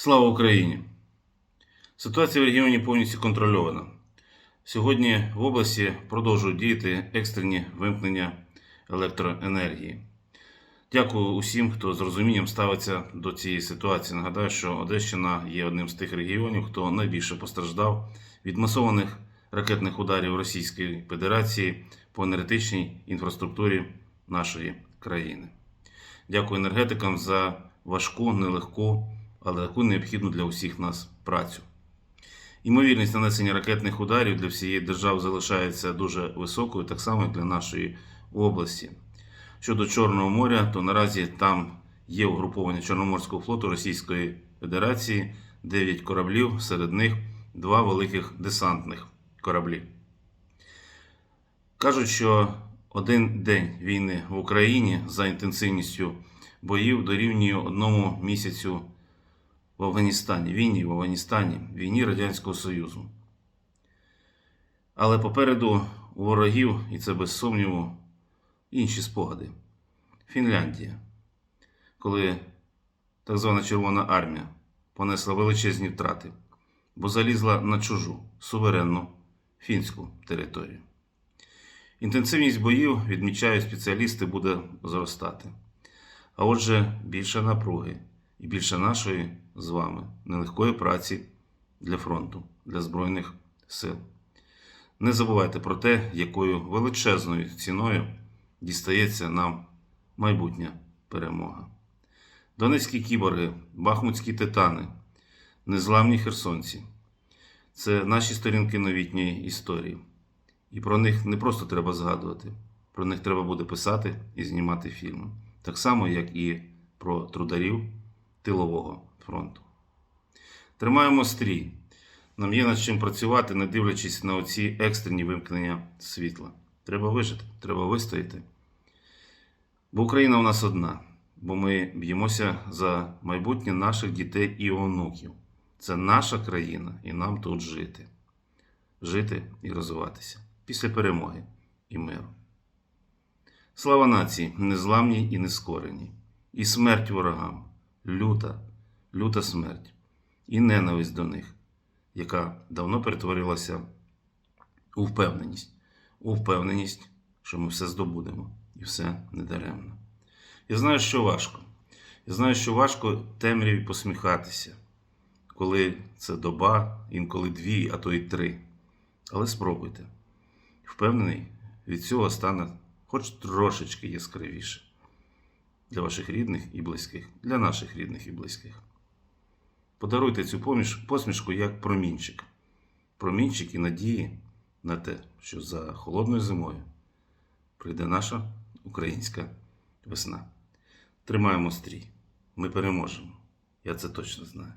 Слава Україні! Ситуація в регіоні повністю контрольована. Сьогодні в області продовжують діяти екстрені вимкнення електроенергії. Дякую усім, хто з розумінням ставиться до цієї ситуації. Нагадаю, що Одещина є одним з тих регіонів, хто найбільше постраждав від масованих ракетних ударів Російської Федерації по енергетичній інфраструктурі нашої країни. Дякую енергетикам за важку, нелегку, але таку необхідну для усіх нас працю. Ймовірність нанесення ракетних ударів для всієї держави залишається дуже високою, так само і для нашої області. Щодо Чорного моря, то наразі там є угруповання Чорноморського флоту Російської Федерації, 9 кораблів, серед них два великих десантних кораблі. Кажуть, що один день війни в Україні за інтенсивністю боїв дорівнює одному місяцю в Афганістані, війні в Афганістані, війні Радянського Союзу. Але попереду у ворогів, і це без сумніву, інші спогади. Фінляндія, коли так звана Червона армія понесла величезні втрати, бо залізла на чужу суверенну фінську територію. Інтенсивність боїв, відмічають спеціалісти, буде зростати. А отже, більше напруги і більше нашої з вами нелегкої праці для фронту, для Збройних сил. Не забувайте про те, якою величезною ціною дістається нам майбутня перемога. Донецькі кіборги, бахмутські титани, незламні херсонці це наші сторінки новітньої історії. І про них не просто треба згадувати, про них треба буде писати і знімати фільми. Так само, як і про трударів тилового фронту. Тримаємо стрій. Нам є над чим працювати, не дивлячись на оці екстрені вимкнення світла. Треба вижити, треба вистояти. Бо Україна у нас одна, бо ми б'ємося за майбутнє наших дітей і онуків. Це наша країна, і нам тут жити. Жити і розвиватися після перемоги і миру. Слава нації, незламній і нескореній, і смерть ворогам, люта, люта смерть, і ненависть до них, яка давно перетворилася у впевненість, у впевненість, що ми все здобудемо і все недаремно. Я знаю, що важко. Я знаю, що важко темряві посміхатися, коли це доба, інколи дві, а то й три. Але спробуйте. Впевнений, від цього стане хоч трошечки яскравіше для ваших рідних і близьких, для наших рідних і близьких. Подаруйте цю поміж, посмішку як промінчик. Промінчик і надії на те, що за холодною зимою прийде наша українська весна. Тримаємо стрій. Ми переможемо. Я це точно знаю.